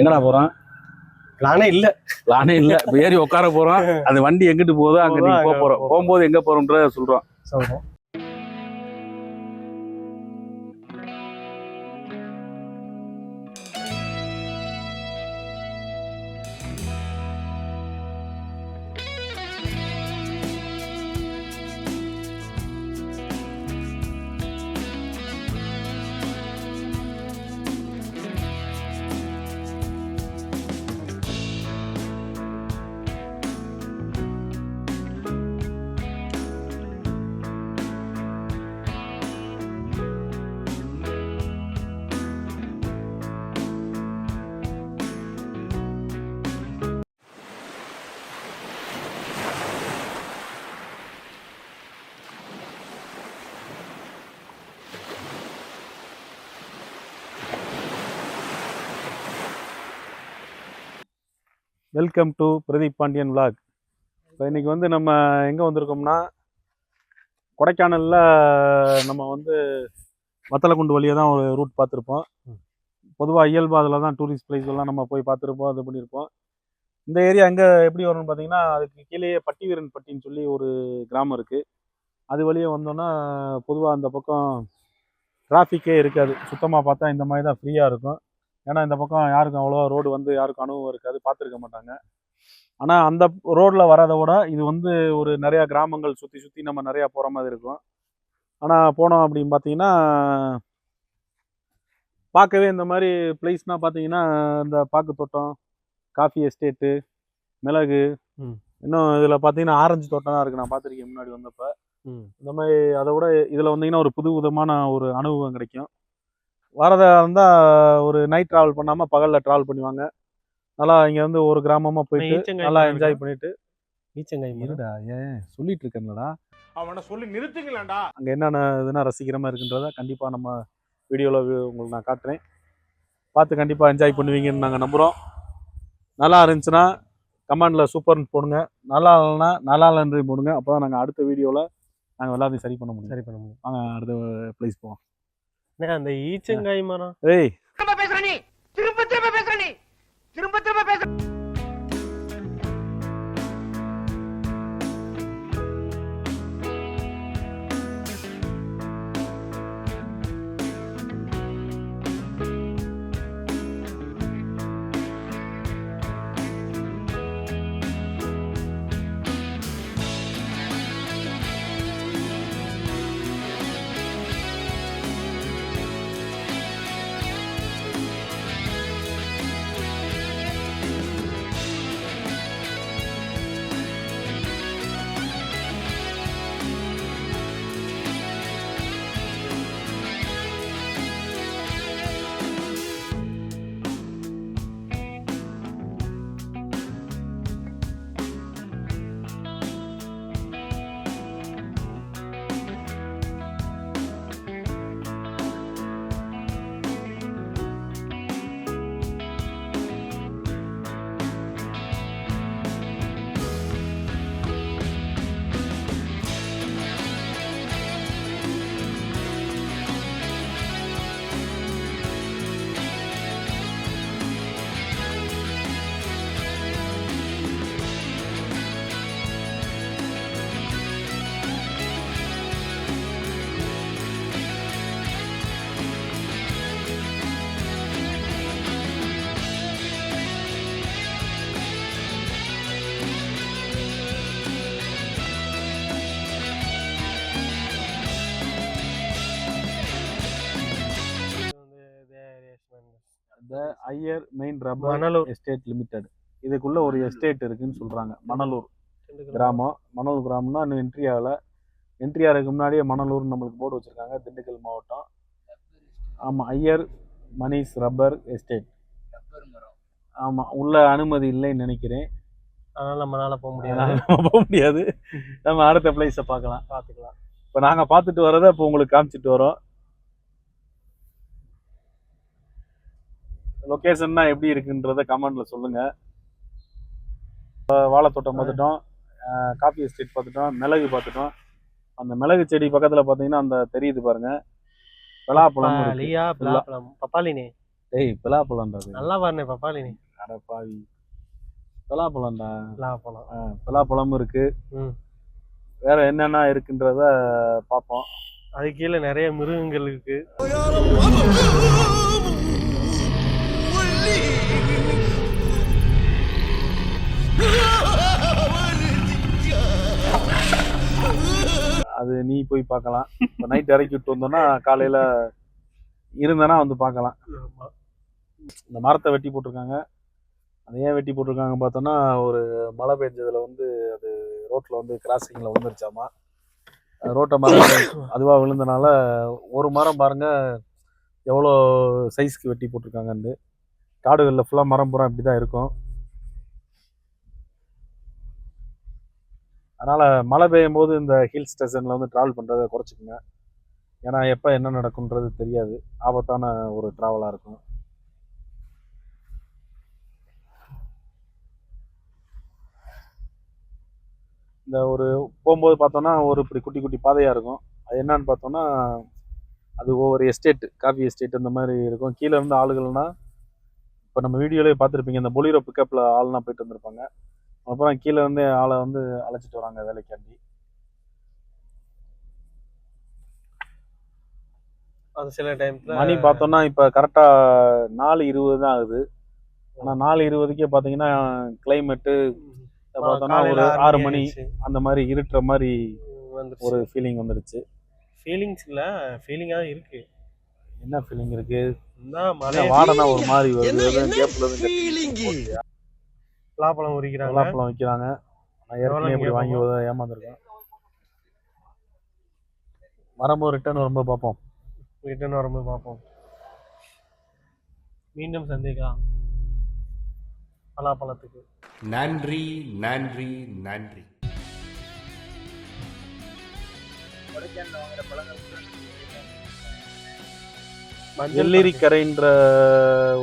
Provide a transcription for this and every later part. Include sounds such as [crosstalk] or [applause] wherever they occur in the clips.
எங்கடா போறோம் பிளானே இல்ல. பிளானே இல்ல. ஏறி உட்கார போறோம் அந்த வண்டி எங்கிட்டு போகுதோ அங்க போக போறோம் போகும்போது எங்க போறோம்ன்றத சொல்றோம் சொல்றோம். Welcome to Pradeep Pandian vlog. இப்போ இன்னைக்கு வந்து நம்ம எங்கே வந்திருக்கோம்னா கொடைக்கானலில் நம்ம வந்து வத்தலக்குண்டு வழியாக தான் ஒரு ரூட் பார்த்துருப்போம். பொதுவாக இயல்பு அதில் தான் டூரிஸ்ட் பிளேஸ் எல்லாம் நம்ம போய் பார்த்துருப்போம் அது பண்ணியிருப்போம் இந்த ஏரியா எங்கே எப்படி வரும்னு பார்த்தீங்கன்னா அதுக்கு கீழேயே பட்டிவீரன் பட்டின்னு சொல்லி ஒரு கிராமம் இருக்குது அது வழியே வந்தோன்னா பொதுவாக அந்த பக்கம் டிராஃபிக்கே இருக்காது. சுத்தமாக பார்த்தா இந்த மாதிரி தான் ஃப்ரீயாக இருக்கும். ஏன்னா இந்த பக்கம் யாருக்கும் அவ்வளோவா ரோடு வந்து யாருக்கும் அனுபவம் இருக்காது பார்த்துருக்க மாட்டாங்க. ஆனால் அந்த ரோட்டில் வரதை விட இது வந்து ஒரு நிறையா கிராமங்கள் சுற்றி சுற்றி நம்ம நிறையா போகிற மாதிரி இருக்கும். ஆனால் போனோம் அப்படின்னு பார்த்தீங்கன்னா பார்க்கவே இந்த மாதிரி பிளேஸ்னால் பார்த்தீங்கன்னா இந்த பாக்கு தோட்டம் காஃபி எஸ்டேட்டு மிளகு. இன்னும் இதில் பார்த்தீங்கன்னா ஆரஞ்சு தோட்டம் தான் இருக்குது நான் பார்த்துருக்கேன் முன்னாடி வந்தப்போ. இந்த மாதிரி அதை விட இதில் வந்தீங்கன்னா ஒரு புது விதமான ஒரு அனுபவம் கிடைக்கும். வரதா இருந்தால் ஒரு நைட் ட்ராவல் பண்ணாமல் பகலில் ட்ராவல் பண்ணுவாங்க. நல்லா இங்கே வந்து ஒரு கிராமமாக போயிட்டு நல்லா என்ஜாய்? பண்ணிட்டு. ஈச்சங்காய். இருடா ஏன்? சொல்லிட்டு இருக்கேன்லடா. அவனை சொல்லி நிறுத்துங்களேன்டா. அங்கே என்னென்ன இதுனா ரசிக்கிற மாதிரி இருக்குன்றத கண்டிப்பாக நம்ம வீடியோவில் உங்களுக்கு நான் காட்டுறேன். பார்த்து கண்டிப்பாக என்ஜாய் பண்ணுவீங்கன்னு நாங்கள் நம்புகிறோம் நல்லா இருந்துச்சுன்னா கமெண்டில் சூப்பர்னு போடுங்க. நல்லா இல்லைன்னா நல்லா இல்லைன்னு போடுங்க. அப்போ தான் நாங்கள் அடுத்த வீடியோவில் நாங்கள் எல்லாத்தையும் சரி பண்ண முடியும். சரி பண்ண முடியும். வாங்க அடுத்த ப்ளேஸ் போவோம் அந்த ஈச்சங்காய் மரம். ஏய். திரும்ப பேசுற நீ. திரும்ப திரும்ப பேசுற நீ. திரும்ப திரும்ப பேசுற Iyer main rubber Manalur. Estate limited இதுக்குள்ள ஒரு எஸ்டேட் இருக்குன்னு சொல்றாங்க. மணலூர் கிராமம். மணலூர் கிராமம்னா இன்னும் என்ட்ரி ஆகல. என்ட்ரி ஆகிறதுக்கு முன்னாடியே மணலூர் நம்மளுக்கு போர்டு வச்சிருக்காங்க. திண்டுக்கல் மாவட்டம். ஆமாம் ஐயர் மணிஷ் ரப்பர் எஸ்டேட் ஆமாம் உள்ள அனுமதி இல்லைன்னு நினைக்கிறேன். அதனால நம்மளால போக முடியாது. போக முடியாது. நம்ம அடுத்த பிளேஸை பார்க்கலாம். பாத்துக்கலாம் இப்போ நாங்கள் பார்த்துட்டு வரதை இப்போ உங்களுக்கு காமிச்சிட்டு வரோம். லொக்கேஷன்னா எப்படி இருக்குன்றத கமெண்ட்ல சொல்லுங்க. இப்ப வாழைத்தோட்டம் பார்த்துட்டோம். காஃபி எஸ்டேட் பார்த்துட்டோம். மிளகு பார்த்துட்டோம். அந்த மிளகு செடி பக்கத்தில் பார்த்தீங்கன்னா அந்த தெரியுது பாருங்க. பலாப்பழம் பலாப்பழம். பப்பாளினே. டேய் பலாப்பழம்டா நல்லா பாருண்ணே பப்பாளி நீ அட பாவி. பலாப்பழம்டா. ஆ, பலாப்பழமும் இருக்கு. ம். வேற என்னென்ன இருக்குன்றத பார்ப்போம். அது கீழே நிறைய மிருகங்கள் இருக்கு. அது நீ போய் பார்க்கலாம். இப்போ நைட் இறக்கி விட்டு வந்தோம்னா காலையில இருந்தனா வந்து பார்க்கலாம். இந்த மரத்தை வெட்டி போட்டிருக்காங்க. அது ஏன் வெட்டி போட்டிருக்காங்க பார்த்தோன்னா ஒரு மழை பெஞ்சதுல வந்து அது ரோட்ல வந்து கிராசிங்ல விழுந்துருச்சாமா. ரோட்டை மரம் அதுவா விழுந்தனால ஒரு மரம் பாருங்க எவ்வளோ சைஸ்க்கு வெட்டி போட்டிருக்காங்கன்னு. காடுகளில் ஃபுல்லாக மரம் பூரா இப்படி தான் இருக்கும். அதனால் மழை பெய்யும் போது இந்த ஹில் ஸ்டேஷனில் வந்து ட்ராவல் பண்ணுறதை குறைச்சிக்கோங்க. ஏன்னா எப்போ என்ன நடக்குன்றது தெரியாது. ஆபத்தான ஒரு ட்ராவலாக இருக்கும். இந்த ஒரு போகும்போது பார்த்தோன்னா ஒரு இப்படி குட்டி குட்டி பாதையாக இருக்கும். அது என்னன்னு பார்த்தோன்னா அது ஒவ்வொரு எஸ்டேட் காஃபி எஸ்டேட் இந்த மாதிரி இருக்கும். கீழே இருந்து ஆளுகள்னா இப்போ நம்ம வீடியோலேயே பார்த்துருப்பீங்க இந்த பொலிரோ பிக்கப்பில் ஆள்லாம் போயிட்டு வந்திருப்பாங்க. அப்புறம் கீழே வந்து ஆளை வந்து அழைச்சிட்டு வராங்க வேலைக்காண்டி. அது சில டைம்ல மணி பார்த்தோம்னா இப்போ கரெக்டாக நாலு இருபது தான் ஆகுது. ஆனால் நாலு இருபதுக்கே பார்த்தீங்கன்னா கிளைமேட்டு பார்த்தோன்னா ஒரு ஆறு மணி அந்த மாதிரி இருட்டுற மாதிரி ஒரு ஃபீலிங் வந்துடுச்சு ஃபீலிங்ஸ் இல்ல ஃபீலிங்கா இருக்கு. என்ன ஃபீலிங் இருக்கு? வாடனா ஒரு மாதிரி வருது. கேப்ல இருந்து பலாப்பழம் உரிக்கிறாங்க. பலாப்பழம் வைக்கிறாங்க. நான் ஏற்கனவே இப்படி வாங்கி ஏமாந்துருக்கேன். வரும்போது ரிட்டர்ன் வரும்போது பார்ப்போம். ரிட்டர்ன் வரும்போது பார்ப்போம். மீண்டும் சந்திக்கலாம். பலாப்பழத்துக்கு. நன்றி நன்றி நன்றி. மஞ்சள் வெள்ளேரி கரைன்ற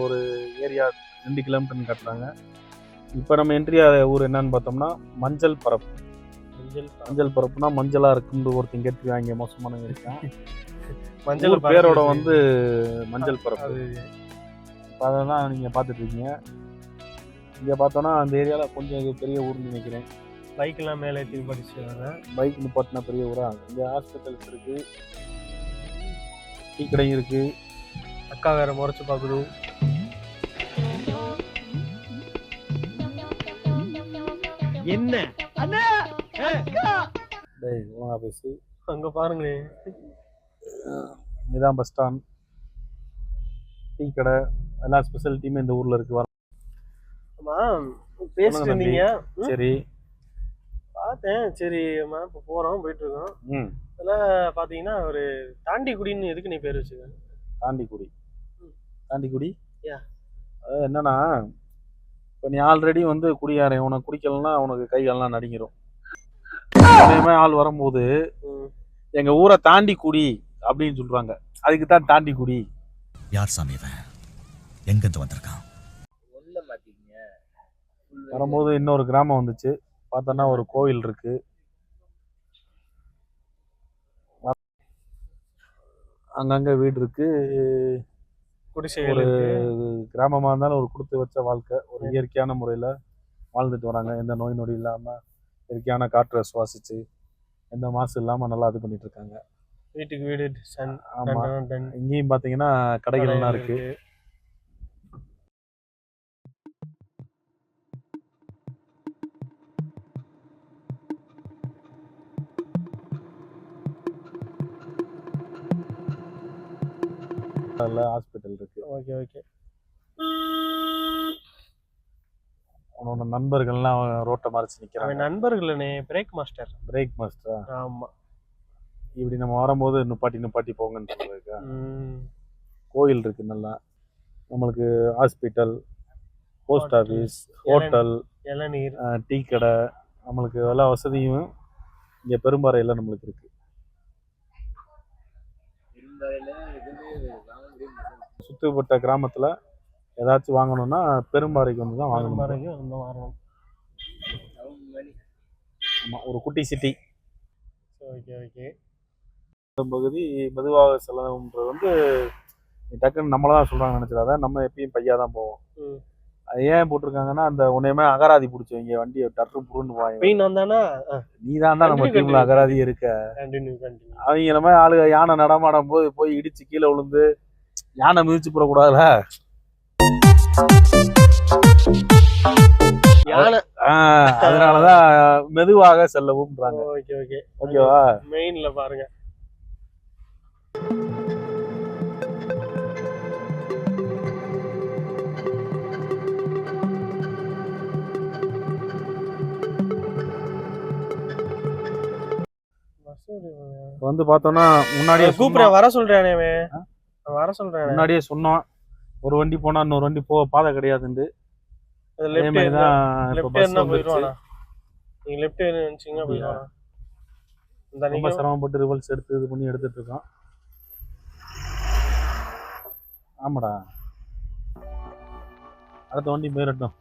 ஒரு ஏரியா ரெண்டு கிலோமீட்டர்னு காட்டுறாங்க. இப்போ நம்ம என்ட்ரி ஊர் என்னன்னு பார்த்தோம்னா மஞ்சள் பரப்பு. மஞ்சள் மஞ்சள் பரப்புனா மஞ்சளா இருக்குன்னு ஒருத்தன் கேட்டு வாங்க மோசமானவங்க இருக்கான். மஞ்சள் பேரோட வந்து மஞ்சள் பரப்பு. அது தான் நீங்கள் பார்த்துட்டு இருக்கீங்க இங்கே பார்த்தோன்னா அந்த ஏரியாவில் கொஞ்சம் பெரிய ஊர்னு நினைக்கிறேன். பைக் எல்லாம் மேலே ஏற்றி படிச்சுருக்காங்க பைக் நிப்பாட்டின பெரிய ஊரா? இங்கே ஹாஸ்பிட்டல்ஸ் இருக்கு. டீ கடையும் இருக்கு. அக்கா வேற முறைச்சு பார்க்குது. என்ன? அண்ணா! டேய் ஒழுங்கா பேசி. அங்க பாருங்களே. இதுதான் பஸ் ஸ்டாண்ட் டீ கடை எல்லா ஸ்பெஷாலிட்டியுமே இந்த ஊரில் இருக்கு. ஆமா பேசிட்டு. இருந்தீங்க சரி. பார்த்தேன். சரி அம்மா இப்போ போறோம் போயிட்டு இருக்கோம் ம். அதுல பாத்தீங்கன்னா ஒரு தாண்டிக்குடின்னு எதுக்கு நீ பேர் வச்சுக்க? தாண்டிக்குடி. தாண்டிக்குடி. அது என்னன்னா இப்போ நீ ஆல்ரெடி வந்து குடியாரன் உனக்கு குடிக்கலன்னா உனக்கு கைகாலெல்லாம் நடுங்கிரும். அதே மாதிரி ஆள் வரும்போது. எங்க ஊரை தாண்டி குடி அப்படின்னு சொல்றாங்க. அதுக்கு தான் தாண்டி குடி. யார் சாமி இவன்? எங்கிருந்து வந்திருக்கான்? வரும்போது இன்னொரு கிராமம் வந்துச்சு. பார்த்தோன்னா ஒரு கோவில் இருக்கு. அங்கங்க வீடு இருக்கு. ஒரு இருக்கு. கிராமமா இருந்தாலும் ஒரு கொடுத்து வச்ச வாழ்க்கை ஒரு இயற்கையான முறையில வாழ்ந்துட்டு வராங்க. எந்த நோய் நொடி இல்லாம இயற்கையான காற்றை சுவாசிச்சு எந்த மாசு இல்லாம நல்லா இது பண்ணிட்டு இருக்காங்க. வீட்டுக்கு வீடு சன் ஆமா. டன் டன் டன் இங்கேயும் பாத்தீங்கன்னா கடைகள்லாம் இருக்கு ஹாஸ்பிட்டல் இருக்கு. ஓகே ஓகே உன்னோட நண்பர்கள்லாம் ரோட்டை மறைச்சு அவன் நிக்கிறாங்க நண்பர்களே பிரேக் மாஸ்டர் பிரேக் மாஸ்டரா ஆமா. இப்படி நம்ம வரும்போது நிப்பாட்டி நிப்பாட்டி போங்கன்னு சொல்லிருக்கா ம். கோயில் இருக்கு நல்லா. நம்மளுக்கு ஹாஸ்பிட்டல் போஸ்ட் ஆஃபீஸ் ஹோட்டல் இளநீர். டீ கடை நம்மளுக்கு எல்லா வசதியும் இங்கே பெரும்பாறையில் நம்மளுக்கு இருக்கு. சுற்றுப்பட்ட கிராமத்தில் ஏதாச்சும் வாங்கணும்னா பெரும்பாறைக்கு வந்து தான் வாங்கணும். வரைக்கும் அந்த வரணும் ஆமாம் ஒரு குட்டி சிட்டி ஓகே ஓகே பகுதி மெதுவாக செலவுன்றது வந்து டக்குன்னு நம்மள தான் சொல்றாங்க நினைச்சிடாத நம்ம எப்பயும் பையா தான் போவோம். ம். அது ஏன் போட்டிருக்காங்கன்னா அந்த உன்னையுமே அகராதி பிடிச்சவங்க வண்டியை டர்ரு புருன்னு வாங்க நீ தான் தான் நம்ம டீம்ல. அகராதி இருக்க. அவங்க மாதிரி ஆளுங்க யானை நடமாடும் போது போய் இடிச்சு கீழே விழுந்து யானை மிதிச்சு போடக்கூடாதுல? அதனாலதான் மெதுவாக செல்லவும்ன்றாங்க. Okay okay. ஓகேவா? மெயின்ல பாருங்க. வந்து பார்த்தோம்னா முன்னாடியே சொன்னோம். வர சொல்றானே வர சொல்றானே. முன்னாடியே சொன்னோம் ஒரு வண்டி போனா இன்னொரு வண்டி போக பாதை கிடையாதுண்டு அதே மாதிரி தான் நீங்க லெஃப்ட் ஏறி நினைச்சீங்க போயிடுவானா இந்த ரொம்ப சிரமப்பட்டு ரிவல்ஸ் எடுத்து இது பண்ணி எடுத்துட்டு இருக்கோம் ஆமாடா. அடுத்த வண்டி போயிடட்டும்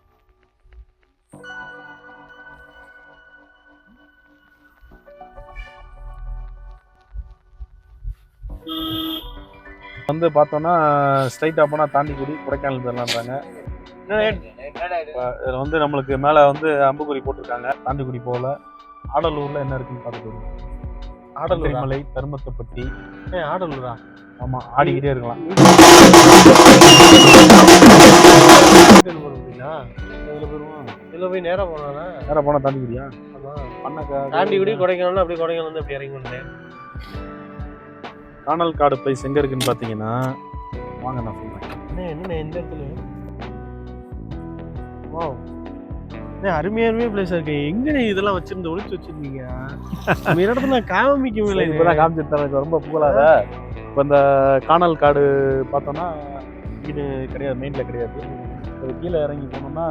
வந்து பார்த்தோன்னா ஸ்ட்ரைட்டாக போனால் தாண்டிக்குடி கொடைக்கானல் போயிடலான்றாங்க இதில் வந்து நம்மளுக்கு மேலே வந்து அம்புக்குறி போட்டிருக்காங்க தாண்டிக்குடி போகல ஆடலூரில் என்ன இருக்குன்னு பார்த்துட்டு ஆடலூரா? மலை தருமத்தப்பட்டி. ஏய், ஆடலூரா? ஆமா ஆடிக்கிட்டே இருக்கலாம். இதுல போயிருவோம் இதுல போய் நேரா போனானா வேற போனா தாண்டிக்குடியா? ஆமா. பண்ணக்கா தாண்டி குடி கொடைக்கானல் அப்படியே கொடைக்கானல் வந்து அப்படி இறங்கி வந்தேன் காணல் காடு பிளேஸ் எங்க இருக்குன்னு பாத்தீங்கன்னா வாங்க நான் அண்ணே என்ன எந்த இடத்துல? வா அருமையா அருமையா பிளேஸ் இருக்கு. எங்க இதெல்லாம் வச்சிருந்து ஒளிச்சு வச்சிருந்தீங்க நம்ம இடத்துல நான் காமிக்க சரி, முடியல இப்பதான் தரேன், எனக்கு ரொம்ப புகழாத. இப்போ இந்த காணல் காடு பார்த்தோம்னா இது கிடையாது மெயின்ல கிடையாது. அது கீழே இறங்கி போனோம்னா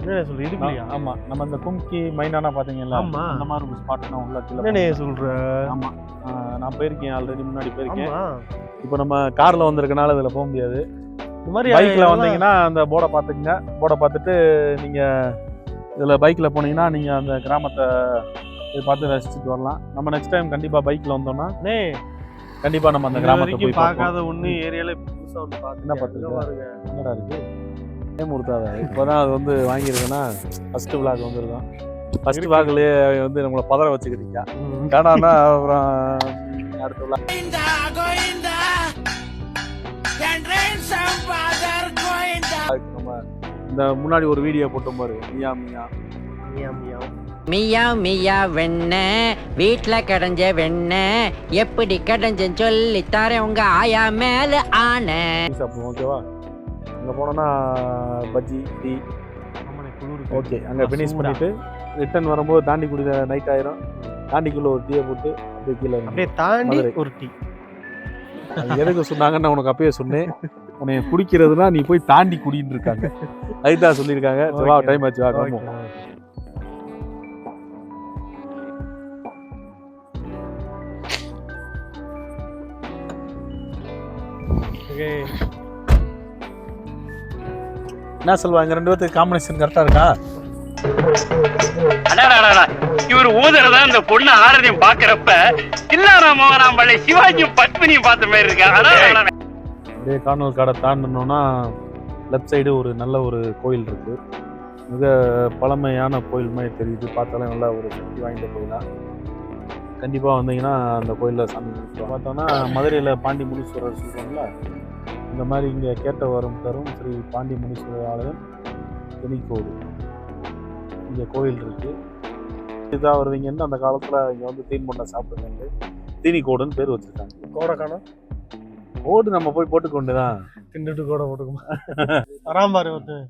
என்ன சொல்ற இதுக்குள்ளயா? ஆமா நம்ம இந்த கும்கி மைனானா பாத்தீங்கல்ல ஆமா. அந்த மாதிரி ஒரு ஸ்பாட்னா உள்ள கீழே என்னண்ணே போனோம்னா- சொல்ற? ஆமா. ஆஹ் நான் போயிருக்கேன் ஆல்ரெடி முன்னாடி போயிருக்கேன். இப்போ நம்ம கார்ல வந்திருக்கனால இதுல போக முடியாது. இந்த மாதிரி இதெல்லாம் வந்தீங்கன்னா அந்த போர்டை பார்த்துக்குங்க. போர்டை பார்த்துட்டு நீங்க இதுல பைக்ல போனீங்கன்னா நீங்க அந்த கிராமத்தை பார்த்து ரசிச்சுட்டு வரலாம். நம்ம நெக்ஸ்ட் டைம் கண்டிப்பா பைக்ல வந்தோம்னா அண்ணே, கண்டிப்பா நம்ம அந்த இது கிராமத்தை வரைக்கும் போய் பார்க்காத ஒண்ணு ஏரியால புதுசா ஒண்ணு என்ன பார்த்துருக்கேன். பார்த்திருக்க? இங்க பாருங்க. என்னடா இருக்கு? ஏமுறுத்தாத இப்போதான் அது வந்து வாங்கியிருக்கேன்னா ஃபர்ஸ்ட் விளாக் வந்திருக்கோம் ஃபர்ஸ்ட் விளாக்லயே வந்து நம்மளை பதற வச்சுக்கிறீங்க காணான்னா அப்புறம் அடுத்த நம்ம இந்த முன்னாடி ஒரு வீடியோ போட்டோம் பாரு. மியா மியா. மியா, மியா. மியா மியா வெண்ண. வீட்ல கடைஞ்ச வெண்ண. எப்படி கடைஞ்சேன்னு சொல்லி தரேன் உங்க ஆயா மேல ஆன. சாப்பிடுவோம் ஓகேவா அங்கே போனோம்னா பஜ்ஜி டீ. ஓகே அங்கே ஃபினிஷ். பண்ணிட்டு ரிட்டர்ன் வரும்போது தாண்டி குடி நைட் ஆயிரும். தாண்டிக்குள்ள ஒரு டீயை போட்டு அப்படியே கீழே. அப்படியே தாண்டி. ஒரு டீ. எதுக்கு சொன்னாங்கன்னு நான் உனக்கு அப்பயே சொன்னேன். உன்னை குடிக்கிறதுனா நீ போய் தாண்டி குடின்னு இருக்காங்க. அதுதான் சொல்லியிருக்காங்க. வா. டைம் ஆச்சு. வா கிளம்புவோம். என்ன சொல்லுவா? இங்க ரெண்டு பேர்த்துக்கு காம்பினேஷன் கரெக்டா இருக்கா? இவர் ஊதுறதா இந்த பொண்ணு ஆரதியும் பாக்குறப்ப இல்லாரா மோகனாம் பழைய சிவாஜியும் பத்மினியும் பார்த்த மாதிரி இருக்கா அப்படியே காணல் காடை தாண்டினோம்னா லெஃப்ட் சைடு ஒரு நல்ல ஒரு கோயில் இருக்கு மிக பழமையான கோயில் மாதிரி தெரியுது பார்த்தாலே நல்ல ஒரு சக்தி வாய்ந்த கோயிலா கண்டிப்பாக வந்தீங்கன்னா அந்த கோயிலில் சாமி கும்பிட்டு பார்த்தோம்னா மதுரையில் பாண்டி முனீஸ்வரர் சொல்கிறோம்ல இந்த மாதிரி இங்கே கேட்ட வரும் தரும் ஸ்ரீ பாண்டி முனீஸ்வரர் ஆலயம் தெனிக்கோடு இங்கே கோயில் இருக்கு. இதாக வருவீங்கன்னு அந்த காலத்தில் இங்கே வந்து தீன் பண்ண சாப்பிடுங்க தீனிக்கோடுன்னு பேர் வச்சுருக்காங்க. கோடை காணும் கோடு நம்ம போய் போட்டுக்கொண்டு தான் தின்னுட்டு கோடை போட்டுக்குமா? வராம பாரு ஒருத்தன்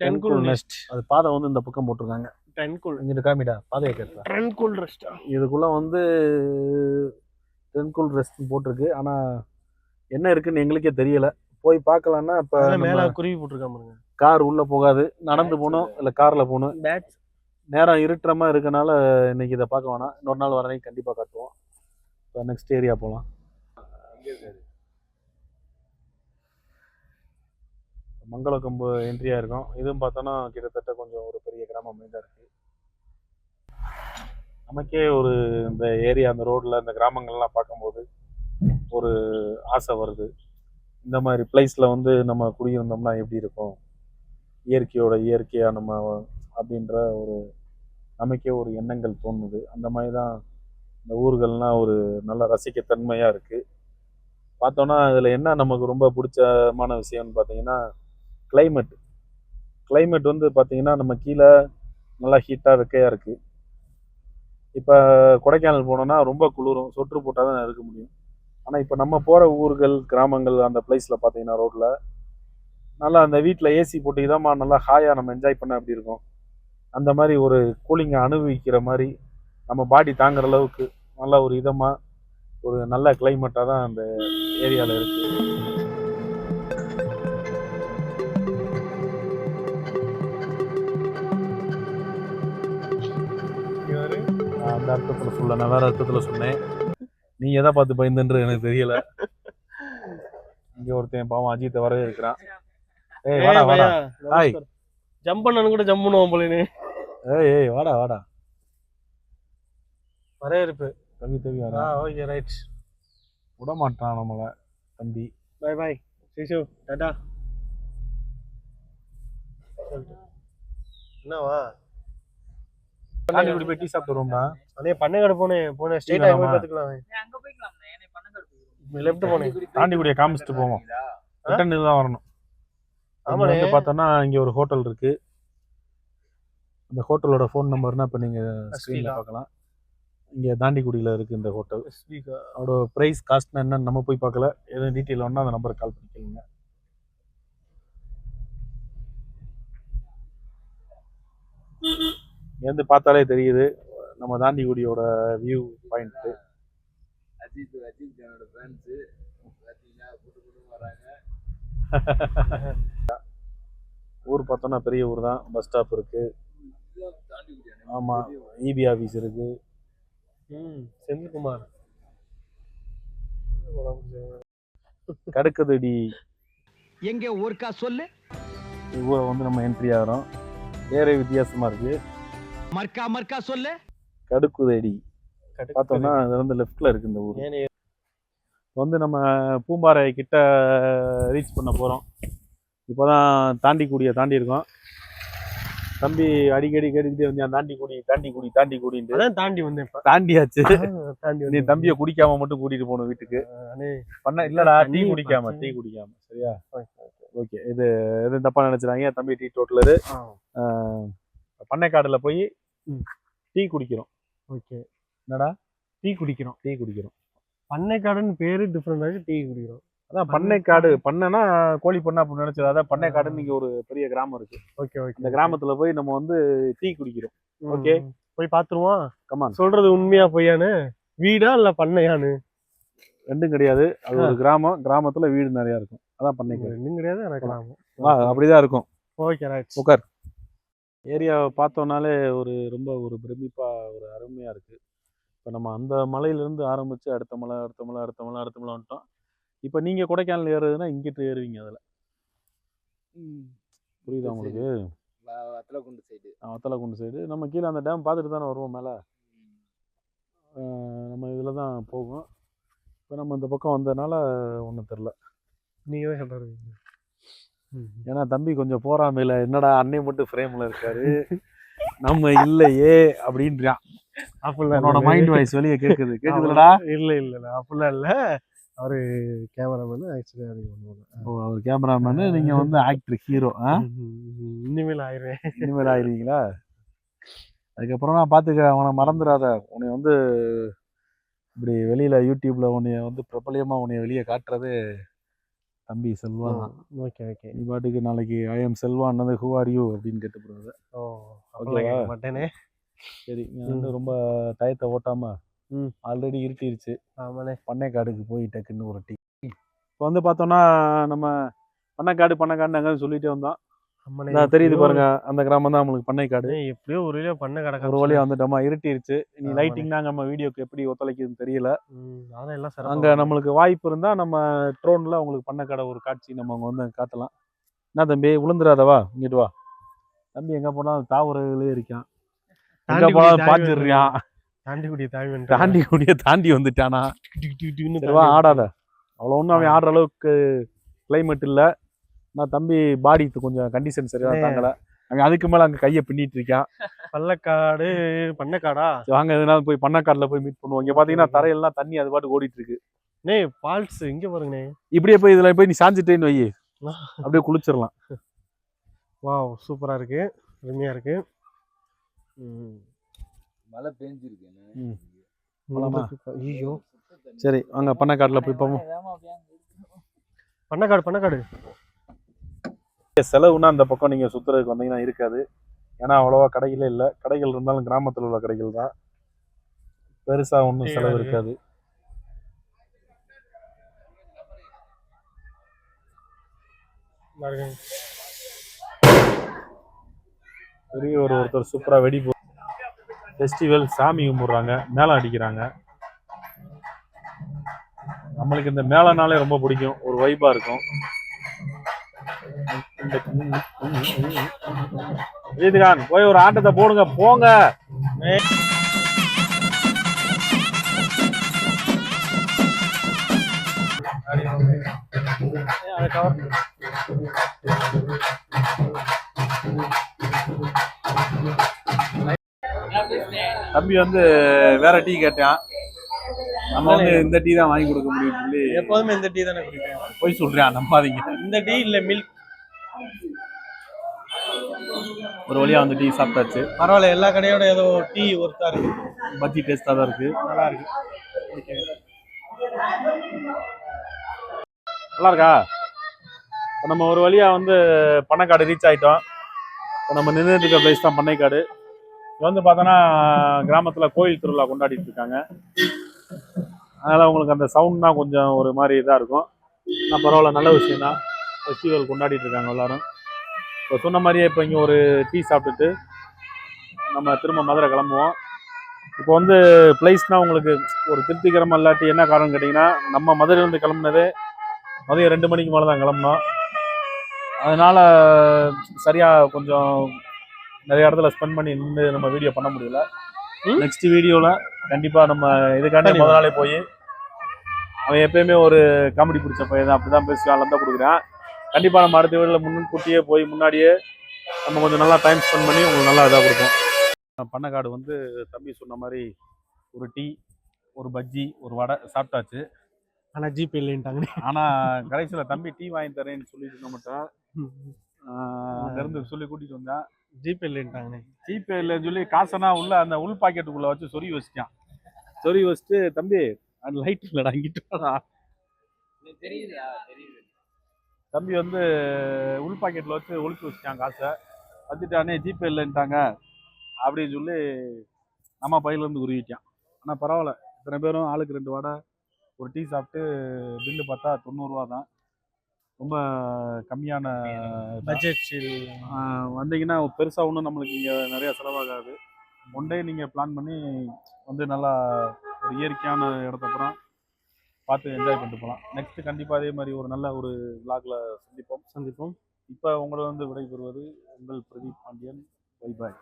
டென்குல் நெக்ஸ்ட் அது பாதை வந்து இந்த பக்கம் போட்டிருக்காங்க. டென்குல் இங்கிட்டு காமிடா பாதையை கேட்டா டென்குல் ரெஸ்டா இதுக்குள்ள வந்து டென்குல் ரெஸ்ட் போட்டிருக்கு. ஆனா என்ன இருக்குன்னு எங்களுக்கே தெரியல. போய் பார்க்கலாம்னா இப்ப மேல குருவி போட்டிருக்கான் பாருங்க. கார் உள்ள போகாது. நடந்து போகணும் இல்ல கார்ல போகணும். பேட் நேரம் இருட்டுற மாதிரி இருக்கனால இன்னைக்கு இதை பார்க்க வேணாம். இன்னொரு நாள் வரனைக்கு கண்டிப்பா காட்டுவோம். இப்போ நெக்ஸ்ட் ஏரியா போகலாம் மங்கள மங்களக்கொம்பு என்ட்ரியாக இருக்கும். இதுவும் பார்த்தோன்னா கிட்டத்தட்ட கொஞ்சம் ஒரு பெரிய கிராமம் தான் இருக்குது நமக்கே ஒரு இந்த ஏரியா அந்த ரோட்டில் இந்த கிராமங்கள்லாம் பார்க்கும்போது ஒரு ஆசை வருது. இந்த மாதிரி பிளேஸில் வந்து நம்ம குடியிருந்தோம்னா எப்படி இருக்கும்? இயற்கையோட இயற்கையாக நம்ம அப்படின்ற ஒரு நமக்கே ஒரு எண்ணங்கள் தோணுது. அந்த மாதிரி தான் இந்த ஊர்கள்லாம் ஒரு நல்ல ரசிக்கத்தன்மையாக இருக்குது பார்த்தோன்னா இதில் என்ன நமக்கு ரொம்ப பிடிச்சமான விஷயம்னு பார்த்தீங்கன்னா கிளைமேட் கிளைமேட் வந்து பார்த்தீங்கன்னா நம்ம கீழே நல்லா ஹீட்டாக வெக்கையாக இருக்குது இப்போ கொடைக்கானல் போனோன்னா ரொம்ப குளிரும். சொற்று போட்டால் தான் இருக்க முடியும். ஆனால் இப்போ நம்ம போகிற ஊர்கள் கிராமங்கள் அந்த பிளேஸில் பார்த்தீங்கன்னா ரோட்டில் நல்லா அந்த வீட்டில் ஏசி போட்டு இதமா நல்லா ஹாயாக நம்ம என்ஜாய் பண்ண அப்படி இருக்கும். அந்த மாதிரி ஒரு கூலிங்கை அனுபவிக்கிற மாதிரி நம்ம பாடி தாங்குற அளவுக்கு நல்ல ஒரு இதமாக ஒரு நல்ல கிளைமேட்டாக தான் அந்த ஏரியாவில் இருக்குது அந்த அர்த்தத்தில் சொல்ல நான் வேற அர்த்தத்தில் சொன்னேன். நீ எதை பார்த்து பயந்துன்ற எனக்கு தெரியல. இங்கே ஒருத்தன் பாவம் அஜித்தை வரவே இருக்கிறான் ஏய் வாடா. வாடா ஹாய் ஜம்ப் பண்ணனு கூட ஜம்ப் பண்ணுவோம் போலேன்னு ஏய் ஏய் வாடா வாடா. வரவேற்பு. தம்பி தம்பி ஆ வாடா. ஓகே ரைட் விட மாட்டான் நம்மளை தம்பி. பை பை சிசு டாடா என்னவா? இப்படி போய் டீ சாப்பிட்டு வருவோம்டா. அண்ணே பண்ணைக்காடு போனேன் போனேன் ஸ்ட்ரெயிட்டாக போய் வேணாமா? பார்த்துக்கலாம் லெஃப்ட் போனேன் தாண்டிக்குடியை காமிச்சிட்டு போவோம். ரிட்டன் தான் வரணும். இங்க ஆமாண்ணே வந்து பார்த்தோன்னா இங்கே ஒரு ஹோட்டல் இருக்கு. அந்த ஹோட்டலோட ஃபோன் நம்பர்னா இப்போ நீங்கள் ஸ்க்ரீனில். பார்க்கலாம். இங்கே தாண்டிக்குடியில் இருக்குது இந்த ஹோட்டல் அதோட ப்ரைஸ் காஸ்ட்னா என்னன்னு நம்ம போய் பார்க்கல. எதுவும் டீட்டெயில் வேணா அந்த நம்பருக்கு கால் பண்ணி கேளுங்க. இங்கேருந்து பார்த்தாலே தெரியுது. நம்ம தாண்டிக்குடியோட வியூ பாயிண்ட்டு ஊர் பார்த்தோன்னா பெரிய ஊர் தான். பஸ் ஸ்டாப் இருக்கு. ஆமாம் இபி ஆஃபீஸ் இருக்கு. ம் செந்தில்குமார். கடுக்கதடி. எங்க ஊர்க்கா சொல்லு. ஊரை வந்து நம்ம என்ட்ரி ஆகிறோம். வேற வித்தியாசமா இருக்கு. மர்க்கா மர்க்கா சொல்லு. கடுக்குதடி. பார்த்தோம்னா அது வந்து லெஃப்ட்ல இருக்கு இந்த ஊர். வந்து நம்ம பூம்பாறை கிட்ட ரீச் பண்ண போகிறோம் இப்போதான் தாண்டிக்குடியை தாண்டி இருக்கோம் தம்பி அடிக்கடி கேட்டுக்கிட்டே வந்தேன் தாண்டிக்குடி தாண்டிக்குடி தாண்டிக்குடின்ட்டு? அதான் தாண்டி வந்தேன் இப்ப. தாண்டியாச்சு. தாண்டி நீ வந்தேன். தம்பியை குடிக்காம மட்டும் கூட்டிட்டு போகணும் வீட்டுக்கு. பண்ண இல்லடா டீ குடிக்காம. டீ குடிக்காம சரியா? ஓகே இது எதுவும் தப்பா நினைச்சிடாங்க தம்பி டீ டோட்டலரு பண்ணைக்காடுல போய். டீ குடிக்கிறோம். ஓகே. என்னடா? டீ குடிக்கிறோம். டீ குடிக்கிறோம். பண்ணைக்காடுன்னு பேரு டிஃப்ரெண்டாக டீ குடிக்கிறோம். அதான் பண்ணைக்காடு. பண்ணைனா கோழி பண்ணை அப்படின்னு நினைச்சது அதான் பண்ணைக்காடுன்னு இங்க ஒரு பெரிய கிராமம் இருக்கு. Okay okay. இந்த கிராமத்துல போய் நம்ம வந்து டீ குடிக்கிறோம். okay. போய் பாத்துருவோம் கமான் சொல்றது உண்மையா பொய்யான்னு? வீடா இல்ல பண்ணையான்னு? ரெண்டும் கிடையாது. அது ஒரு கிராமம். கிராமத்துல வீடு நிறைய இருக்கும். அதான் பண்ணைக்காடு. ரெண்டும் கிடையாது வா அப்படிதான் இருக்கும். Okay right. உட்கார். ஏரியாவை பார்த்தோன்னாலே ஒரு ரொம்ப ஒரு பிரமிப்பா ஒரு அருமையா இருக்கு. இப்போ நம்ம அந்த மலையிலேருந்து ஆரம்பிச்சு அடுத்த மலை அடுத்த மலை அடுத்த மலை அடுத்த மலை வந்துட்டோம். இப்போ நீங்க கொடைக்கானல் ஏறுறதுன்னா இங்கிட்டு ஏறுவீங்க அதில். புரியுதா உங்களுக்கு? வத்தலக்குண்டு சைடு. வத்தலக்குண்டு சைடு. நம்ம கீழே அந்த டேம் பார்த்துட்டு தானே வருவோம் மேலே? நம்ம இதில் தான் போகும் இப்போ நம்ம இந்த பக்கம் வந்ததுனால ஒன்றும் தெரில நீங்க தான் சொல்றது ஏன்னா தம்பி கொஞ்சம் போறாமையில என்னடா அன்னை மட்டும் ஃப்ரேம்ல இருக்காரு. நம்ம இல்லையே அப்படின்றான். அப்படிலாம் இல்ல. மைண்ட் வாய்ஸ் வெளியே கேட்குது கேட்குதுலடா இல்ல இல்ல அப்படிலாம் இல்ல. அவரு கேமராமேன் ஆக்சுவலி அது. ஓ அவர் கேமராமேனு நீங்க வந்து ஆக்டர் ஹீரோ ம், இனிமேல் ஆயிருவேன் இனிமேல் ஆயிருவீங்களா அதுக்கப்புறம் நான் பார்த்துக்க அவனை மறந்துடாத உன்னை வந்து இப்படி வெளியில யூடியூப்ல உன்னைய வந்து பிரபலியமா உன்னைய வெளியே காட்டுறது தம்பி செல்வா தான் ஓகே ஓகே. நீ பாட்டுக்கு நாளைக்கு ஐ எம் செல்வா அண்ணது ஹூ ஆர் யூ அப்படின்னு கேட்டு போடுறது ஓ ஓகேவா? மாட்டேனே. சரி வந்து ரொம்ப டயத்தை ஓட்டாம. ஆல்ரெடி இருட்டிருச்சு. ஆமாண்ணே. பண்ணைக்காடுக்கு போய் டக்குன்னு ஒரு டீ. இப்போ வந்து பார்த்தோம்னா நம்ம பண்ணைக்காடு பண்ணைக்காடு அங்கே சொல்லிட்டே வந்தோம். நான் தெரியுது பாருங்க அந்த கிராமம் தான் நம்மளுக்கு பண்ணைக்காடு ஒரு- எப்படியோ ஒரு வழியா பண்ண கிடக்க ஒரு வழியா வந்துட்டோமா இருட்டிருச்சு நீ ஆமாண்ணே. லைட்டிங் தான் நம்ம வீடியோக்கு எப்படி ஒத்துழைக்குதுன்னு தெரியல எல்லாம் அங்க நம்மளுக்கு வாய்ப்பு இருந்தா நம்ம ட்ரோன்ல உங்களுக்கு பண்ணைக்காடை ஒரு காட்சி நம்ம அங்க வந்து காட்டலாம் என்ன தம்பி விழுந்துடாதவா இங்கிட்டு வா தம்பி எங்க போனாலும் தாவரங்களே இருக்கான் எங்க போனாலும் குடி பாஞ்சிடுறான் தாண்டி குடி வந்து தாண்டி கூடிய தாண்டி வந்துட்டானா ஆடாத அவ்வளோ ஒன்றும் அவன் ஆடுற அளவுக்கு கிளைமேட் இல்லை நான் தம்பி பாடி கொஞ்சம் கண்டிஷன் சரியா அண்ணே. தாங்கல. அவன் அதுக்கு மேல அங்க கையை பின்னிட்டு இருக்கான். [laughs] பள்ளக்காடு பண்ணக்காடா? வாங்க எதனால போய் பண்ணக்காட்டில் போய் மீட் பண்ணுவோம். இங்க பாத்தீங்கன்னா தரையெல்லாம் தண்ணி அது பாட்டு ஓடிட்டு இருக்கு. நே ஃபால்ஸ் இங்க பாருங்கண்ணே. இப்படியே போய் இதுல போய் நீ சாஞ்சிட்டேன்னு வை அப்படியே குளிச்சிடலாம். வாவ் சூப்பரா இருக்கு. அருமையா இருக்கு. ம். மழை பெஞ்சிருக்கு? ஐயோ. சரி வாங்க பண்ணக்காட்டில் போய் போவோம். பண்ணக்காடு பண்ணக்காடு. செலவுனா அந்த பக்கம் நீங்க சுத்துறதுக்கு வந்தீங்கன்னா இருக்காது. ஏன்னா அவ்வளோவா கடைகளே இல்லை. கடைகள் இருந்தாலும் கிராமத்தில் உள்ள கடைகள் தான். பெருசா ஒன்றும் செலவு. இருக்காது. பெரிய ஒரு ஒருத்தர் சூப்பரா வெடி போ ஃபெஸ்டிவல் சாமி கும்பிடுறாங்க. மேளம் அடிக்கிறாங்க. நம்மளுக்கு இந்த மேளனாலே ரொம்ப பிடிக்கும். ஒரு வைபா இருக்கும். விஜயகாந்த் போய் ஒரு ஆட்டத்தை போடுங்க போங்க. தம்பி வந்து வேற டீ கேட்டான். நம்ம வந்து இந்த டீ தான் வாங்கி கொடுக்க முடியும் சொல்லி எப்போதுமே இந்த டீ தானே குடிப்பேன். போய் சொல்றேன் நம்பாதீங்க. இந்த டீ இல்ல மில்க் ஒரு வழியா வந்து டீ சாப்பிட்டாச்சு. பரவாயில்ல எல்லா கடையோட ஏதோ டீ ஒருத்தா இருக்கு. பஜ்ஜி டேஸ்டா தான் இருக்கு. நல்லா இருக்கு. நல்லா இருக்கா? நம்ம ஒரு வழியா வந்து பண்ணைக்காடு ரீச் ஆயிட்டோம். இப்போ நம்ம நின்றுட்டு இருக்க பிளேஸ் தான் பண்ணைக்காடு. இங்க வந்து பார்த்தோன்னா கிராமத்துல கோயில் திருவிழா கொண்டாடிட்டு இருக்காங்க. அதனால் உங்களுக்கு அந்த சவுண்ட் தான் கொஞ்சம் ஒரு மாதிரி இதாக இருக்கும். ஆனால் பரவாயில்ல நல்ல விஷயம் தான் ஃபெஸ்டிவல் கொண்டாடிட்டு இருக்காங்க எல்லோரும். இப்போ சொன்ன மாதிரியே இப்போ இங்கே ஒரு டீ சாப்பிட்டுட்டு நம்ம திரும்ப மதுரை கிளம்புவோம். இப்போ வந்து பிளேஸ்னால் உங்களுக்கு ஒரு திருப்திகரமாக இல்லாட்டி என்ன காரணம் கேட்டிங்கன்னா நம்ம மதுரையிலேருந்து கிளம்புனதே மதியம் ரெண்டு மணிக்கு மேலே தான் கிளம்புனோம். அதனால் சரியாக கொஞ்சம் நிறைய இடத்துல ஸ்பெண்ட் பண்ணி நின்று நம்ம வீடியோ பண்ண முடியல. நெக்ஸ்ட் வீடியோவில் கண்டிப்பாக நம்ம இதுக்காண்டி முத நாளே போய் அவன் எப்பயுமே ஒரு காமெடி பிடிச்ச பையன் தான். அப்படி தான் பேசுவான் தான் கொடுக்குறான். கண்டிப்பாக நம்ம அடுத்த வீடியோவில் முன்கூட்டியே போய் முன்னாடியே நம்ம கொஞ்சம் நல்லா டைம் ஸ்பெண்ட் பண்ணி உங்களுக்கு நல்லா இதாக கொடுப்போம். பண்ணக்காடு வந்து தம்பி சொன்ன மாதிரி ஒரு டீ ஒரு பஜ்ஜி ஒரு வடை சாப்பிட்டாச்சு. ஆனா ஜிபே இல்லைன்ட்டாங்க. ஆனா கடைசியில தம்பி டீ வாங்கி தரேன்னு சொல்லிட்டு இருக்க மாட்டேன் அங்கிருந்து சொல்லி கூட்டிட்டு வந்தேன். ஜிபே இல்லைன்ட்டாங்கண்ணே ஜிபே இல்லைன்னு சொல்லி காசனா உள்ள அந்த உள் பாக்கெட்டுக்குள்ளே வச்சு சொறி வச்சிட்டான். சொறி வச்சுட்டு தம்பி அந்த லைட் இல்லைடா இங்கிட்டு தெரியுது தம்பி வந்து உள் பாக்கெட்டில் வச்சு ஒளிச்சு வச்சிட்டான் காசை. வச்சுட்டானே ஜிபே இல்லைன்ட்டாங்க அப்படின்னு சொல்லி நம்ம பையிலேருந்து உருவிட்டான் ஆனால் பரவாயில்ல இத்தனை பேரும் ஆளுக்கு ரெண்டு வடை ஒரு டீ சாப்பிட்டு பில்லு பார்த்தா தொண்ணூறுரூவா தான் ரொம்ப கம்மியான பட்ஜெட் ஆஹ் வந்தீங்கன்னா பெருசாக ஒன்றும் நம்மளுக்கு இங்கே நிறையா செலவாகாது. ஒன் டே நீங்கள் பிளான் பண்ணி வந்து நல்லா ஒரு இயற்கையான இடத்தப்புறம் பார்த்து என்ஜாய் பண்ணிட்டு போகலாம் நெக்ஸ்ட் கண்டிப்பாக அதே மாதிரி ஒரு நல்ல ஒரு விளாக்ல சந்திப்போம். சந்திப்போம். இப்போ உங்களை வந்து விடைபெறுவது உங்கள் பிரதீப் பாண்டியன். Bye bye